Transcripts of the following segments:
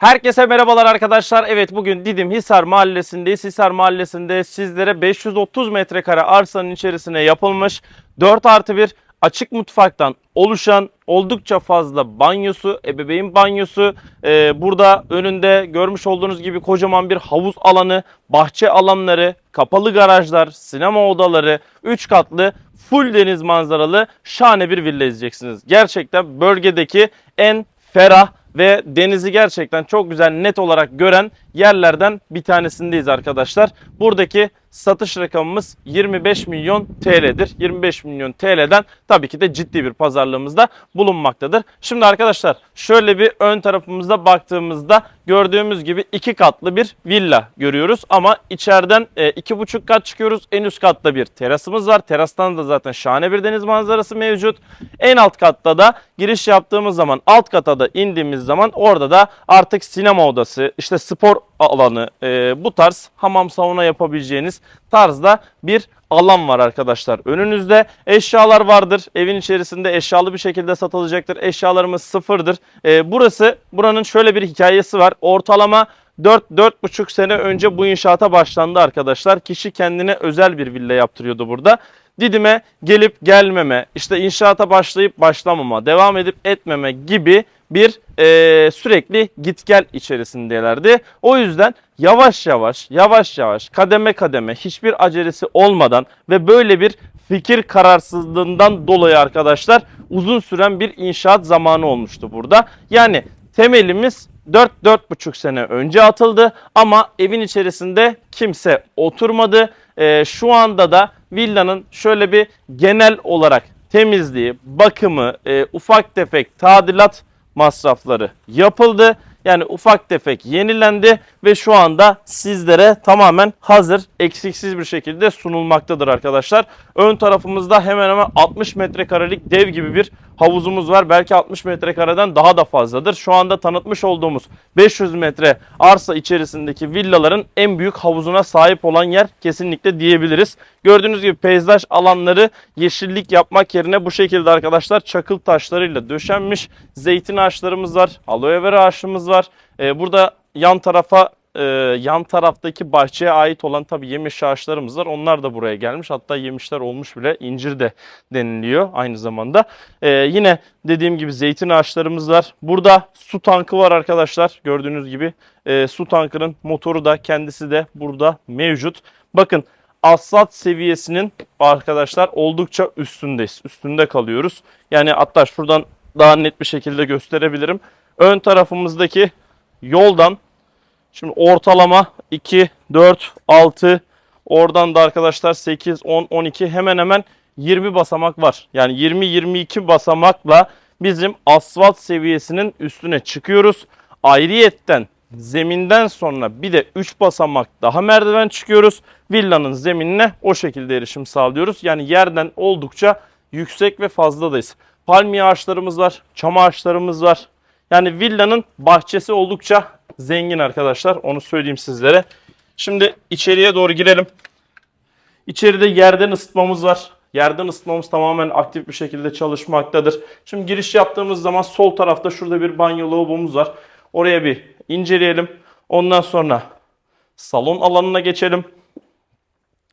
Herkese merhabalar arkadaşlar. Evet bugün Didim Hisar Mahallesi'ndeyiz. Hisar Mahallesi'nde sizlere 530 metrekare arsanın içerisine yapılmış 4 artı 1 açık mutfaktan oluşan oldukça fazla banyosu, ebeveyn banyosu. Ee, burada önünde görmüş olduğunuz gibi kocaman bir havuz alanı, bahçe alanları, kapalı garajlar, sinema odaları, 3 katlı full deniz manzaralı şahane bir villa izleyeceksiniz. Gerçekten bölgedeki en ferah ve denizi gerçekten çok güzel net olarak gören yerlerden bir tanesindeyiz arkadaşlar. Buradaki satış rakamımız 25 milyon TL'dir. 25 milyon TL'den tabii ki de ciddi bir pazarlığımızda bulunmaktadır. Şimdi arkadaşlar şöyle bir ön tarafımızda baktığımızda gördüğümüz gibi iki katlı bir villa görüyoruz. Ama içeriden e, iki buçuk kat çıkıyoruz. En üst katta bir terasımız var. Terastan da zaten şahane bir deniz manzarası mevcut. En alt katta da giriş yaptığımız zaman alt kata da indiğimiz zaman orada da artık sinema odası, işte spor alanı, e, bu tarz hamam sauna yapabileceğiniz tarzda bir alan var arkadaşlar. Önünüzde eşyalar vardır. Evin içerisinde eşyalı bir şekilde satılacaktır. Eşyalarımız sıfırdır. E, burası buranın şöyle bir hikayesi var. Ortalama 4-4,5 sene önce bu inşaata başlandı arkadaşlar. Kişi kendine özel bir villa yaptırıyordu burada. Didim'e gelip gelmeme, işte inşaata başlayıp başlamama, devam edip etmeme gibi bir e, sürekli git gel içerisindelerdi. O yüzden yavaş yavaş, yavaş yavaş, kademe kademe, hiçbir acelesi olmadan ve böyle bir fikir kararsızlığından dolayı arkadaşlar uzun süren bir inşaat zamanı olmuştu burada. Yani temelimiz 4-4,5 sene önce atıldı ama evin içerisinde kimse oturmadı. Ee, şu anda da villanın şöyle bir genel olarak temizliği, bakımı, e, ufak tefek tadilat masrafları yapıldı. Yani ufak tefek yenilendi ve şu anda sizlere tamamen hazır, eksiksiz bir şekilde sunulmaktadır arkadaşlar. Ön tarafımızda hemen hemen 60 metrekarelik dev gibi bir havuzumuz var. Belki 60 metrekareden daha da fazladır. Şu anda tanıtmış olduğumuz 500 metre arsa içerisindeki villaların en büyük havuzuna sahip olan yer kesinlikle diyebiliriz. Gördüğünüz gibi peyzaj alanları yeşillik yapmak yerine bu şekilde arkadaşlar çakıl taşlarıyla döşenmiş. Zeytin ağaçlarımız var, aloe vera ağaçımız var. Ee, burada yan tarafa e, yan taraftaki bahçeye ait olan tabi yemiş ağaçlarımız var. Onlar da buraya gelmiş. Hatta yemişler olmuş bile. İncir de deniliyor aynı zamanda. Ee, yine dediğim gibi zeytin ağaçlarımız var. Burada su tankı var arkadaşlar. Gördüğünüz gibi e, su tankının motoru da kendisi de burada mevcut. Bakın asfalt seviyesinin arkadaşlar oldukça üstündeyiz. Üstünde kalıyoruz. Yani hatta şuradan daha net bir şekilde gösterebilirim. Ön tarafımızdaki yoldan şimdi ortalama 2, 4, 6 oradan da arkadaşlar 8, 10, 12 hemen hemen 20 basamak var. Yani 20-22 basamakla bizim asfalt seviyesinin üstüne çıkıyoruz. Ayrıyetten zeminden sonra bir de 3 basamak daha merdiven çıkıyoruz. Villanın zeminine o şekilde erişim sağlıyoruz. Yani yerden oldukça yüksek ve fazladayız. Palmiye ağaçlarımız var, çam ağaçlarımız var. Yani villanın bahçesi oldukça zengin arkadaşlar. Onu söyleyeyim sizlere. Şimdi içeriye doğru girelim. İçeride yerden ısıtmamız var. Yerden ısıtmamız tamamen aktif bir şekilde çalışmaktadır. Şimdi giriş yaptığımız zaman sol tarafta şurada bir banyo lavabomuz var. Oraya bir inceleyelim. Ondan sonra salon alanına geçelim.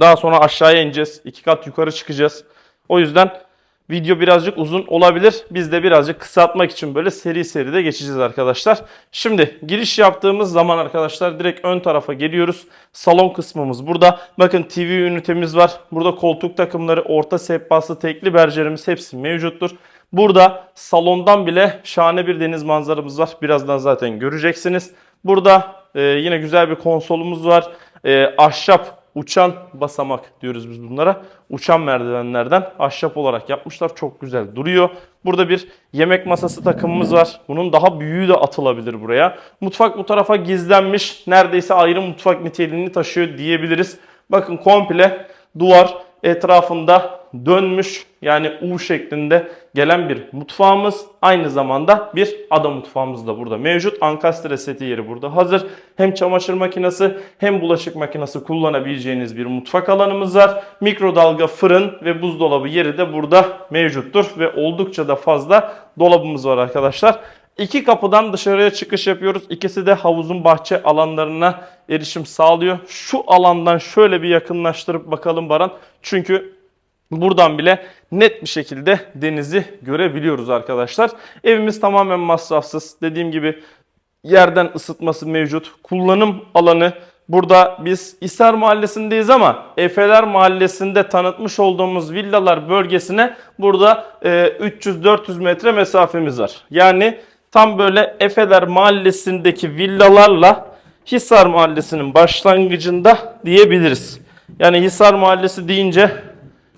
Daha sonra aşağıya ineceğiz. iki kat yukarı çıkacağız. O yüzden video birazcık uzun olabilir. Biz de birazcık kısaltmak için böyle seri seri de geçeceğiz arkadaşlar. Şimdi giriş yaptığımız zaman arkadaşlar direkt ön tarafa geliyoruz. Salon kısmımız burada. Bakın TV ünitemiz var. Burada koltuk takımları, orta sehpası, tekli bercerimiz hepsi mevcuttur. Burada salondan bile şahane bir deniz manzaramız var. Birazdan zaten göreceksiniz. Burada e, yine güzel bir konsolumuz var. E, ahşap uçan basamak diyoruz biz bunlara. Uçan merdivenlerden ahşap olarak yapmışlar. Çok güzel duruyor. Burada bir yemek masası takımımız var. Bunun daha büyüğü de atılabilir buraya. Mutfak bu tarafa gizlenmiş. Neredeyse ayrı mutfak niteliğini taşıyor diyebiliriz. Bakın komple duvar etrafında dönmüş yani U şeklinde gelen bir mutfağımız. Aynı zamanda bir ada mutfağımız da burada mevcut. Ankastre seti yeri burada hazır. Hem çamaşır makinesi hem bulaşık makinesi kullanabileceğiniz bir mutfak alanımız var. Mikrodalga fırın ve buzdolabı yeri de burada mevcuttur. Ve oldukça da fazla dolabımız var arkadaşlar. İki kapıdan dışarıya çıkış yapıyoruz. İkisi de havuzun bahçe alanlarına erişim sağlıyor. Şu alandan şöyle bir yakınlaştırıp bakalım Baran. Çünkü buradan bile net bir şekilde denizi görebiliyoruz arkadaşlar. Evimiz tamamen masrafsız. Dediğim gibi yerden ısıtması mevcut. Kullanım alanı burada biz İsar Mahallesi'ndeyiz ama Efeler Mahallesi'nde tanıtmış olduğumuz villalar bölgesine burada e, 300-400 metre mesafemiz var. Yani tam böyle Efeler Mahallesi'ndeki villalarla Hisar Mahallesi'nin başlangıcında diyebiliriz. Yani Hisar Mahallesi deyince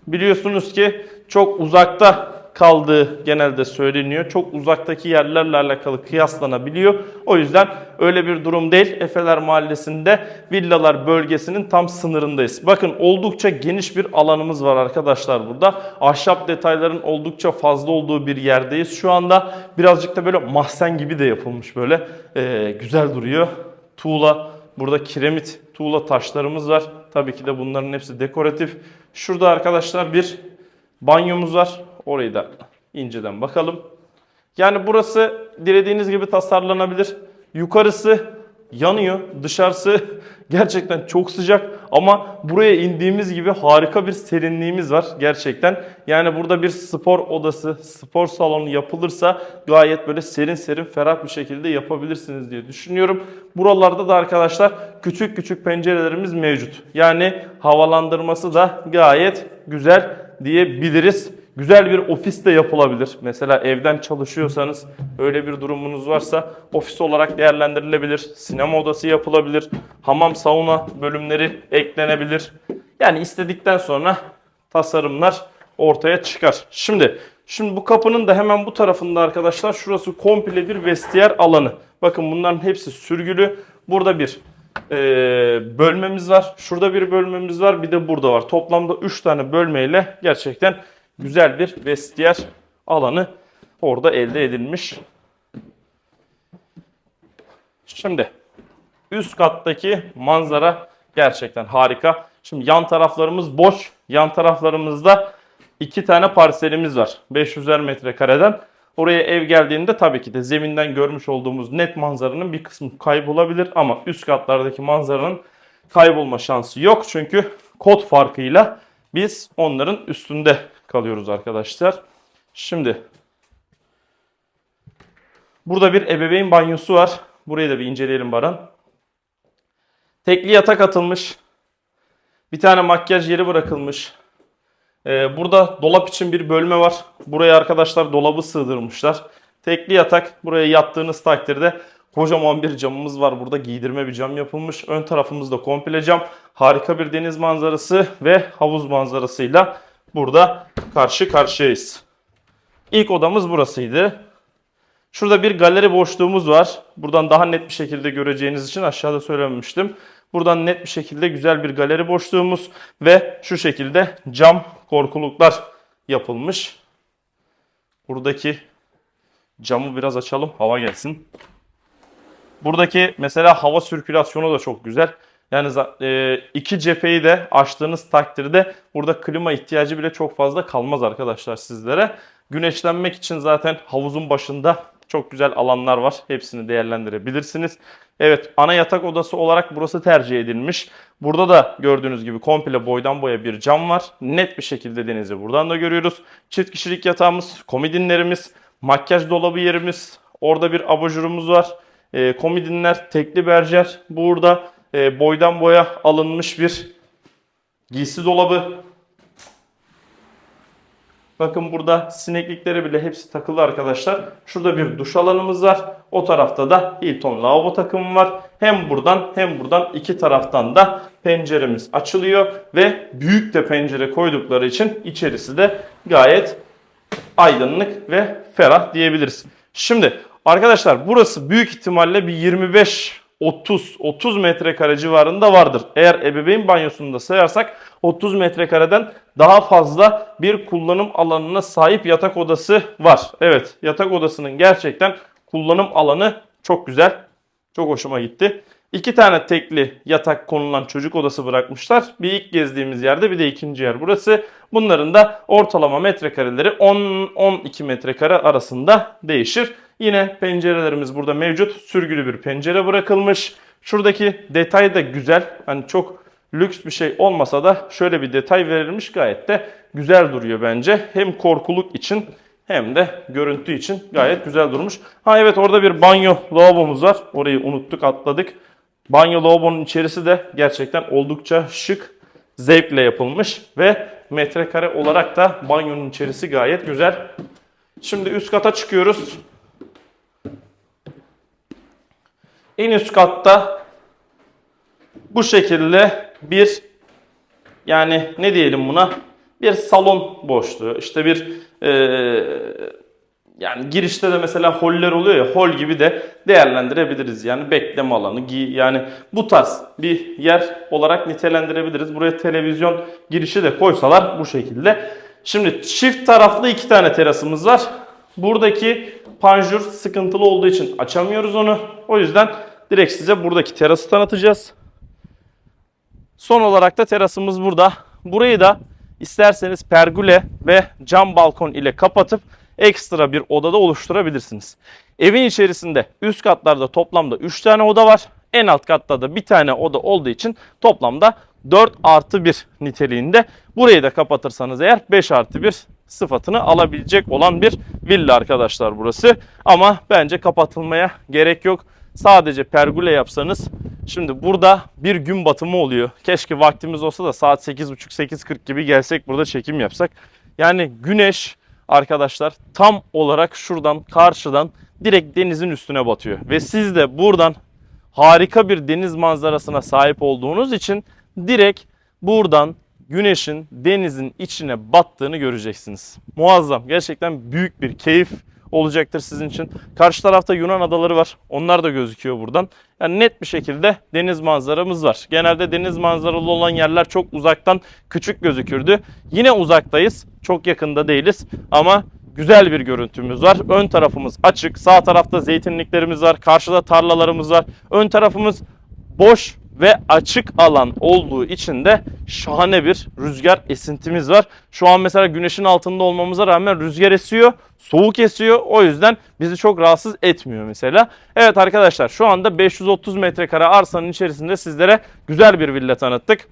biliyorsunuz ki çok uzakta kaldığı genelde söyleniyor. Çok uzaktaki yerlerle alakalı kıyaslanabiliyor. O yüzden öyle bir durum değil. Efeler Mahallesi'nde villalar bölgesinin tam sınırındayız. Bakın oldukça geniş bir alanımız var arkadaşlar burada. Ahşap detayların oldukça fazla olduğu bir yerdeyiz. Şu anda birazcık da böyle mahzen gibi de yapılmış böyle. Ee, güzel duruyor. Tuğla, burada kiremit tuğla taşlarımız var. Tabii ki de bunların hepsi dekoratif. Şurada arkadaşlar bir banyomuz var. Orayı da inceden bakalım. Yani burası dilediğiniz gibi tasarlanabilir. Yukarısı yanıyor. Dışarısı gerçekten çok sıcak ama buraya indiğimiz gibi harika bir serinliğimiz var gerçekten. Yani burada bir spor odası, spor salonu yapılırsa gayet böyle serin serin ferah bir şekilde yapabilirsiniz diye düşünüyorum. Buralarda da arkadaşlar küçük küçük pencerelerimiz mevcut. Yani havalandırması da gayet güzel diyebiliriz. Güzel bir ofis de yapılabilir. Mesela evden çalışıyorsanız öyle bir durumunuz varsa ofis olarak değerlendirilebilir. Sinema odası yapılabilir. Hamam sauna bölümleri eklenebilir. Yani istedikten sonra tasarımlar ortaya çıkar. Şimdi şimdi bu kapının da hemen bu tarafında arkadaşlar şurası komple bir vestiyer alanı. Bakın bunların hepsi sürgülü. Burada bir e, bölmemiz var. Şurada bir bölmemiz var. Bir de burada var. Toplamda 3 tane bölmeyle gerçekten güzel bir vestiyer alanı orada elde edilmiş. Şimdi üst kattaki manzara gerçekten harika. Şimdi yan taraflarımız boş. Yan taraflarımızda iki tane parselimiz var. 500'er metrekareden. Oraya ev geldiğinde tabii ki de zeminden görmüş olduğumuz net manzaranın bir kısmı kaybolabilir ama üst katlardaki manzaranın kaybolma şansı yok. Çünkü kod farkıyla biz onların üstünde kalıyoruz arkadaşlar. Şimdi burada bir ebeveyn banyosu var. Burayı da bir inceleyelim Baran. Tekli yatak atılmış. Bir tane makyaj yeri bırakılmış. Ee, burada dolap için bir bölme var. Buraya arkadaşlar dolabı sığdırmışlar. Tekli yatak. Buraya yattığınız takdirde kocaman bir camımız var. Burada giydirme bir cam yapılmış. Ön tarafımızda komple cam. Harika bir deniz manzarası ve havuz manzarasıyla burada karşı karşıyayız. İlk odamız burasıydı. Şurada bir galeri boşluğumuz var. Buradan daha net bir şekilde göreceğiniz için aşağıda söylememiştim. Buradan net bir şekilde güzel bir galeri boşluğumuz ve şu şekilde cam korkuluklar yapılmış. Buradaki camı biraz açalım hava gelsin. Buradaki mesela hava sirkülasyonu da çok güzel. Yani e, iki cepheyi de açtığınız takdirde burada klima ihtiyacı bile çok fazla kalmaz arkadaşlar sizlere. Güneşlenmek için zaten havuzun başında çok güzel alanlar var. Hepsini değerlendirebilirsiniz. Evet ana yatak odası olarak burası tercih edilmiş. Burada da gördüğünüz gibi komple boydan boya bir cam var. Net bir şekilde denizi buradan da görüyoruz. Çift kişilik yatağımız, komodinlerimiz, makyaj dolabı yerimiz. Orada bir abajurumuz var. E, komodinler, tekli berjer. Burada e, boydan boya alınmış bir giysi dolabı. Bakın burada sineklikleri bile hepsi takılı arkadaşlar. Şurada bir duş alanımız var. O tarafta da Hilton lavabo takımı var. Hem buradan hem buradan iki taraftan da penceremiz açılıyor. Ve büyük de pencere koydukları için içerisi de gayet aydınlık ve ferah diyebiliriz. Şimdi arkadaşlar burası büyük ihtimalle bir 25 30 30 metrekare civarında vardır. Eğer ebeveyn banyosunu da sayarsak 30 metrekareden daha fazla bir kullanım alanına sahip yatak odası var. Evet, yatak odasının gerçekten kullanım alanı çok güzel. Çok hoşuma gitti. İki tane tekli yatak konulan çocuk odası bırakmışlar. Bir ilk gezdiğimiz yerde bir de ikinci yer burası. Bunların da ortalama metrekareleri 10-12 metrekare arasında değişir. Yine pencerelerimiz burada mevcut. Sürgülü bir pencere bırakılmış. Şuradaki detay da güzel. Hani çok lüks bir şey olmasa da şöyle bir detay verilmiş gayet de güzel duruyor bence. Hem korkuluk için hem de görüntü için gayet güzel durmuş. Ha evet orada bir banyo lavabomuz var. Orayı unuttuk atladık. Banyo lavabonun içerisi de gerçekten oldukça şık, zevkle yapılmış ve metrekare olarak da banyonun içerisi gayet güzel. Şimdi üst kata çıkıyoruz. En üst katta bu şekilde bir yani ne diyelim buna bir salon boşluğu işte bir eee, yani girişte de mesela holler oluyor ya hol gibi de değerlendirebiliriz yani bekleme alanı gi- yani bu tarz bir yer olarak nitelendirebiliriz. Buraya televizyon girişi de koysalar bu şekilde. Şimdi çift taraflı iki tane terasımız var. Buradaki panjur sıkıntılı olduğu için açamıyoruz onu. O yüzden direkt size buradaki terası tanıtacağız. Son olarak da terasımız burada. Burayı da isterseniz pergüle ve cam balkon ile kapatıp ekstra bir odada oluşturabilirsiniz. Evin içerisinde üst katlarda toplamda 3 tane oda var. En alt katta da bir tane oda olduğu için toplamda 4 artı 1 niteliğinde. Burayı da kapatırsanız eğer 5 artı 1 sıfatını alabilecek olan bir villa arkadaşlar burası. Ama bence kapatılmaya gerek yok. Sadece pergüle yapsanız Şimdi burada bir gün batımı oluyor. Keşke vaktimiz olsa da saat 8.30-8.40 gibi gelsek burada çekim yapsak. Yani güneş arkadaşlar tam olarak şuradan karşıdan direkt denizin üstüne batıyor. Ve siz de buradan harika bir deniz manzarasına sahip olduğunuz için direkt buradan güneşin denizin içine battığını göreceksiniz. Muazzam. Gerçekten büyük bir keyif olacaktır sizin için. Karşı tarafta Yunan adaları var. Onlar da gözüküyor buradan. Yani net bir şekilde deniz manzaramız var. Genelde deniz manzaralı olan yerler çok uzaktan küçük gözükürdü. Yine uzaktayız. Çok yakında değiliz ama güzel bir görüntümüz var. Ön tarafımız açık. Sağ tarafta zeytinliklerimiz var. Karşıda tarlalarımız var. Ön tarafımız boş ve açık alan olduğu için de şahane bir rüzgar esintimiz var. Şu an mesela güneşin altında olmamıza rağmen rüzgar esiyor, soğuk esiyor. O yüzden bizi çok rahatsız etmiyor mesela. Evet arkadaşlar şu anda 530 metrekare arsanın içerisinde sizlere güzel bir villa tanıttık.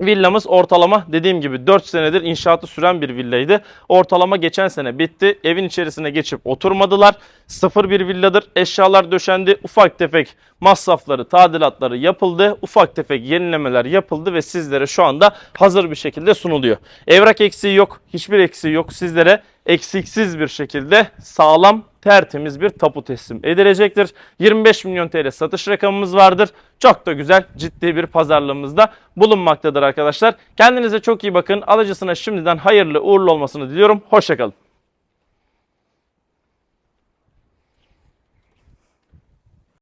Villamız ortalama dediğim gibi 4 senedir inşaatı süren bir villaydı. Ortalama geçen sene bitti. Evin içerisine geçip oturmadılar. Sıfır bir villadır. Eşyalar döşendi. Ufak tefek masrafları, tadilatları yapıldı. Ufak tefek yenilemeler yapıldı ve sizlere şu anda hazır bir şekilde sunuluyor. Evrak eksiği yok. Hiçbir eksiği yok. Sizlere eksiksiz bir şekilde sağlam tertemiz bir tapu teslim edilecektir. 25 milyon TL satış rakamımız vardır. Çok da güzel ciddi bir pazarlığımızda bulunmaktadır arkadaşlar. Kendinize çok iyi bakın. Alıcısına şimdiden hayırlı uğurlu olmasını diliyorum. Hoşçakalın.